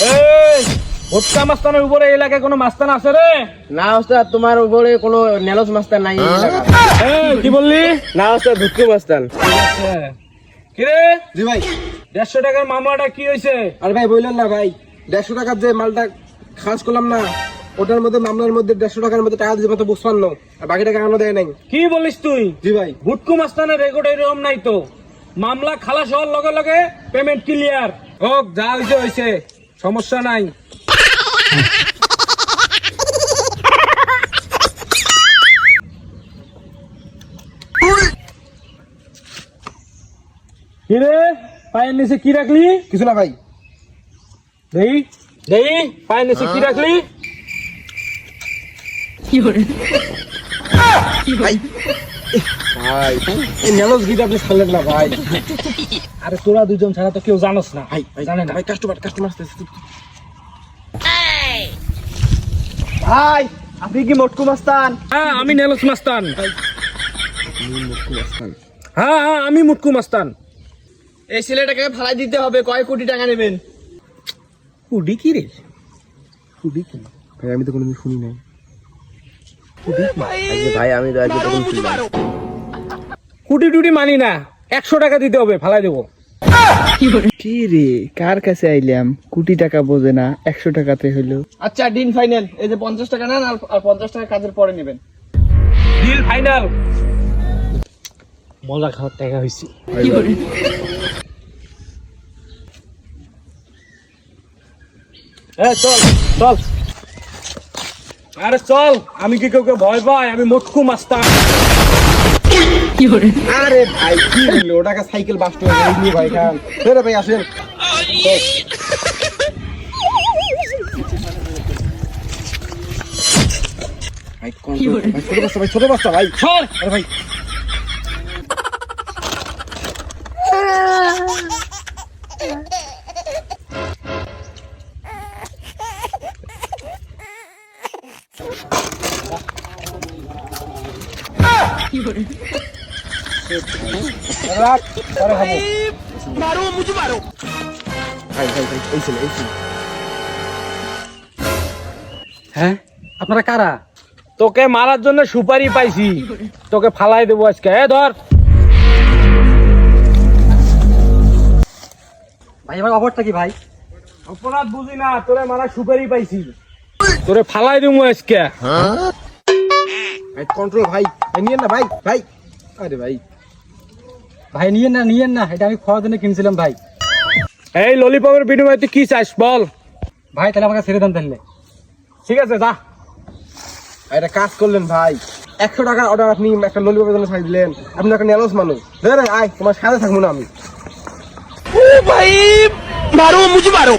এই ভোটকা মাস্তানের উপরে এই এলাকায় কোনো মাস্তান আছে রে? না ওস্তাদ তোমার উপরে কোনো নেলস মাস্টার নাই এই কি বললি? না ওস্তাদ ধুতকু মাস্তান কিরে জি ভাই। দেড়শো টাকার মামলাটা কি হয়েছে? আর ভাই বললেন না ভাই। দেড়শো টাকার যে মালটা খাস করলাম না ওটার মধ্যে মামলার মধ্যে দেড়শো টাকার মধ্যে টাকা দিতে তো বুঝপান না আর বাকি টাকা এখনও দেয় নাই। কি বলিস তুই? জি ভাই। ভুটকু মাস্তানের রেকর্ড এরকম নাই তো। মামলা খালাস হওয়ার লগে লগে পেমেন্ট ক্লিয়ার হোক যা হয়েছে হয়েছে সমস্যা নাই। কিরে পায়ের নিচে কি রাখলি? কিছু না ভাই। দেই দেই পায়ের নিচে কি রাখলি? কি ভাই। এই নেলস গিটা আপনি ছাড়লেন না ভাই? আরে তোরা দুজন ছাড়া তো কেউ জানোস না। ভাই ভাই জানে না? ভাই কাস্টমার কাস্টমার আসতেছে ভাই আপনি কি মোটকু মাস্তান? হ্যাঁ আমি নেলস মাস্তান। হ্যাঁ হ্যাঁ আমি মুটকু মাস্তান। এই ছেলেটাকে ফালাই দিতে হবে কয় কোটি টাকা নেবেন? কুডি কি রে? কুডি কি? ভাই আমি তো কোনোদিন শুনি নাই। ভাই। আমি তো আজকে তখন শুনলাম কুটি টুটি মানি না একশো টাকা দিতে হবে ফালাই দেবো। কি রে কার কাছে আইলাম? কোটি টাকা বোঝে না একশো টাকাতে হইল। আচ্ছা ডিন ফাইনাল এই যে পঞ্চাশ টাকা নেন আর- আর পঞ্চাশ টাকা কাজের পরে নেবেন। ডিল ফাইনাল মজা খাওয়ার টাকা হয়েছে চল চল। আরে চল আমি কি কাউকে ভয় পাই? আমি মোটকু মাস্তান আরে ভাই কি হইল ওটাকে সাইকেল বাস্ট হয়ে গেল নিয়ে ভাই খান। ধরে ভাই আসেন। ভাই কোন ভাই ছোট বাচ্চা ভাই ছোট বাচ্চা ভাই। আরে ভাই রাখ পরে খাব ভাই ভাই ভাই এই ছেলে এই ছেলে হ্যাঁ? আপনারা কারা? তোকে মারার জন্য সুপারি পাইছি। তোকে ফালাই দেবো আজকে। এ ধর। ভাই আমার অফারটা কি ভাই? অপরাধ বুঝি না তোরে মারা সুপারি পাইছি। তোরে ফালাই দেবো আজকে। ভাই কন্ট্রোল ভাই ভাই নিয়েন না ভাই ভাই। আরে ভাই। ভাই নিয়েন না নিয়েন না এটা আমি খাওয়ার জন্য কিনছিলাম ভাই। এই ললিপপের বিনিময়ে তুই কি চাস বল। ভাই তাহলে আমাকে ছেড়ে দেন তাহলে। ঠিক আছে যা। এটা কাজ করলেন ভাই। একশো টাকার অর্ডার আপনি একটা ললিপপের জন্য ছাড় দিলেন। আপনি একটা নেলস মানুষ। আয় তোমার সাথে থাকব না আমি। ভাই মারো মুঝে মারো।